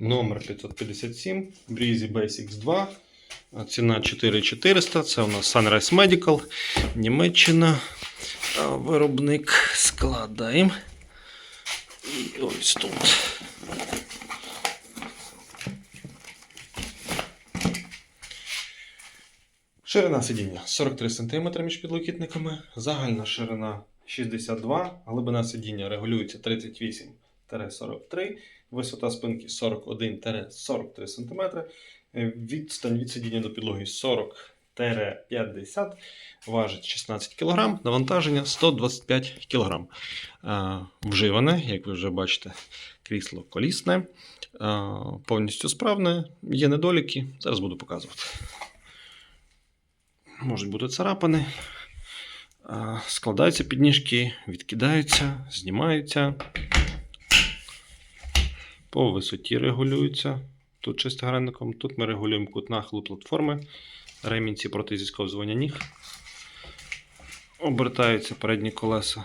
номер 557 Breezy Basics 2. Ціна 4400. Це у нас Sunrise Medical, Німеччина. Виробник складаємо. І ось тут. Ширина сидіння 43 см між підлокітниками, загальна ширина 62 глибина сидіння регулюється 38-43, висота спинки 41-43 см, е, відстань від сидіння до підлоги 40-50, важить 16 кг, навантаження 125 кг. Е, Вживане, як ви вже бачите, крісло колісне, е, повністю справне, є недоліки, зараз буду показувати. Можуть бути царапини. Складаються підніжки, відкидаються, знімаються. По висоті регулюються. Тут шестигранником. Тут ми регулюємо кут нахилу платформи. Ремінці проти зісковзування ніг. Обертаються передні колеса.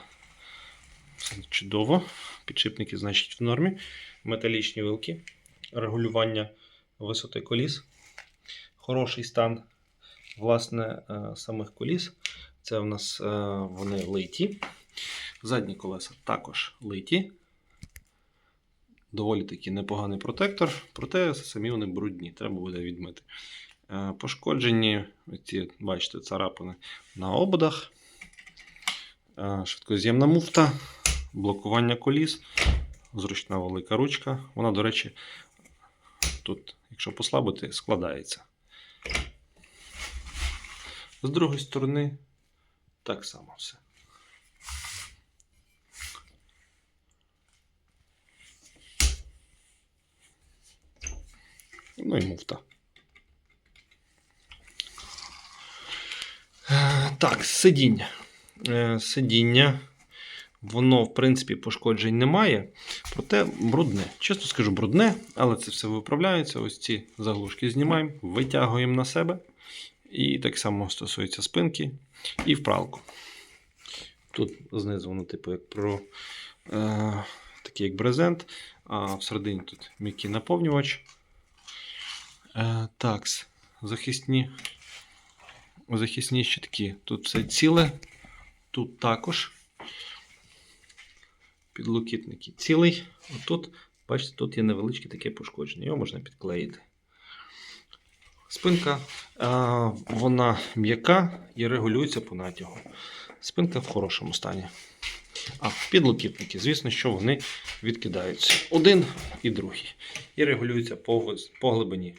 Все чудово. Підшипники, значить, в нормі. Металічні вилки. Регулювання висоти коліс. Хороший стан власне, е, самих коліс. Це у нас е, вони литі. Задні колеса також литі. Доволі таки непоганий протектор, проте самі вони брудні, треба буде відмити. Е, Пошкоджені, ці, бачите, царапини на ободах, Е, швидкоз'ємна муфта, блокування коліс, зручна велика ручка. Вона, до речі, тут, якщо послабити, складається. З другої сторони так само все. Ну і муфта. Е, Так, сидіння. Е, Сидіння. Воно, в принципі, пошкоджень немає, проте брудне. Чесно скажу, брудне, але це все виправляється. Ось ці заглушки знімаємо, витягуємо на себе. І так само стосується спинки і вправку. Тут знизу воно, типу, як про е, такий як брезент, а всередині тут м'який наповнювач. Е, так, захисні, захисні щитки. Тут все ціле, тут також. Підлокітники цілий. Отут, бачите, тут є невеличке таке пошкодження. Його можна підклеїти. Спинка а, вона м'яка і регулюється по натягу. Спинка в хорошому стані. А підлокітники, звісно, що вони відкидаються. Один і другий. І регулюються по, по глибині.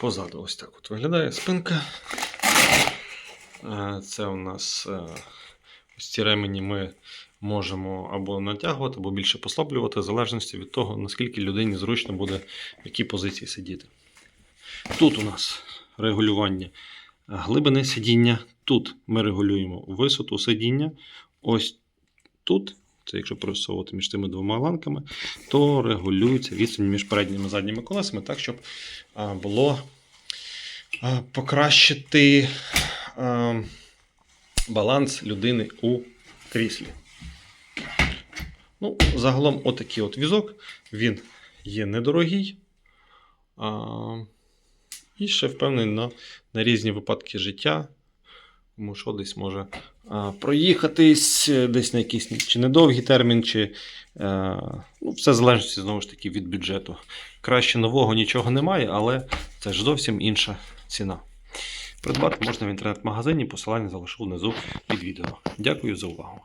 Позаду ось так от виглядає спинка. Е, Це у нас е, ось ці ремені ми можемо або натягувати, або більше послаблювати, в залежності від того, наскільки людині зручно буде в якій позиції сидіти. Тут у нас регулювання глибини сидіння. Тут ми регулюємо висоту сидіння. Ось тут, це якщо просовувати між тими двома ланками, то регулюється відстань між передніми і задніми колесами, так, щоб було покращити баланс людини у кріслі. Ну, загалом, отакий от візок. Він є недорогий. А, і ще впевнений на, на різні випадки життя. Тому що десь може а, проїхатись, е, десь на якийсь чи недовгий термін, чи а, ну, все залежить знову ж таки від бюджету. Краще нового нічого немає, але це ж зовсім інша ціна. Придбати можна в інтернет-магазині, посилання залишу внизу під відео. Дякую за увагу.